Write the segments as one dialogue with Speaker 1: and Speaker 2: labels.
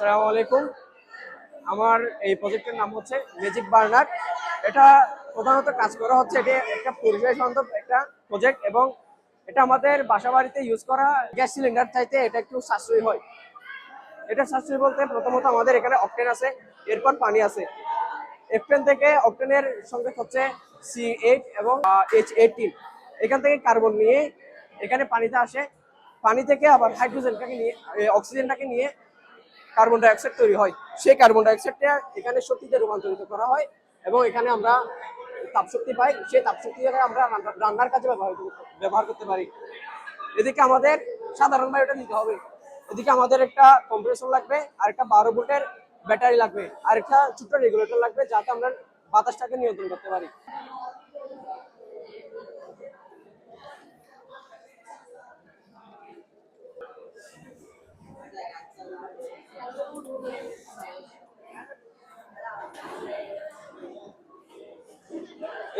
Speaker 1: আসসালামু আলাইকুম। আমার এই প্রজেক্টের নাম হচ্ছে ম্যাজিক বার্নার এটা প্রধানত কাজ করা হচ্ছে, এটি একটা পরিবেশ বান্ধব একটা প্রজেক্ট এবং এটা আমাদের বাসা বাড়িতে ইউজ করা গ্যাস সিলিন্ডার চাইতে এটা একটু সাশ্রয়ী হয়। এটা সাশ্রয়ী বলতে প্রথমত আমাদের এখানে অকটেন আছে, এরপর পানি আছে। এফটেন থেকে অকটেনের সংকেত হচ্ছে সি এইট এবং এইচ এইটিন এখান থেকে কার্বন নিয়ে এখানে পানিতে আসে। পানি থেকে আবার হাইড্রোজেনটাকে নিয়ে অক্সিজেনটাকে নিয়ে কার্বন ডাইঅক্সাইড তৈরি হয়। সেই কার্বন ডাইঅক্সাইডটা এখানে শক্তিতে রূপান্তরিত করা হয় এবং এখানে আমরা তাপশক্তি পাই। সেই তাপশক্তিটাকে আমরা রান্না- রান্নার কাজে ব্যবহার ব্যবহার করতে পারি। এদিকে আমাদের সাধারণ বায়ুটা নিতে হবে। এদিকে আমাদের একটা কম্প্রেসর লাগবে, আর একটা বারো ভোল্টের ব্যাটারি লাগবে, আর একটা ছোট্ট রেগুলেটর লাগবে যাতে আমরা বাতাসটাকে নিয়ন্ত্রণ করতে পারি।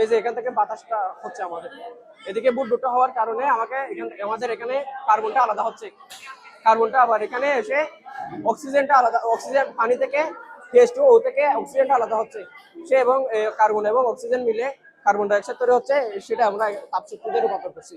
Speaker 1: এই যে এখান থেকে বাতাসটা হচ্ছে আমাদের। এদিকে বুটবুটটা হওয়ার কারণে আমাকে আমাদের এখানে কার্বনটা আলাদা হচ্ছে। কার্বনটা আবার এখানে এসে অক্সিজেনটা আলাদা অক্সিজেন পানি থেকে টু ও থেকে অক্সিজেনটা আলাদা হচ্ছে। সে এবং কার্বন এবং অক্সিজেন মিলে কার্বন ডাইঅক্সাইড তৈরি হচ্ছে, সেটা আমরা তাপশক্তিতে রূপান্তর করছি।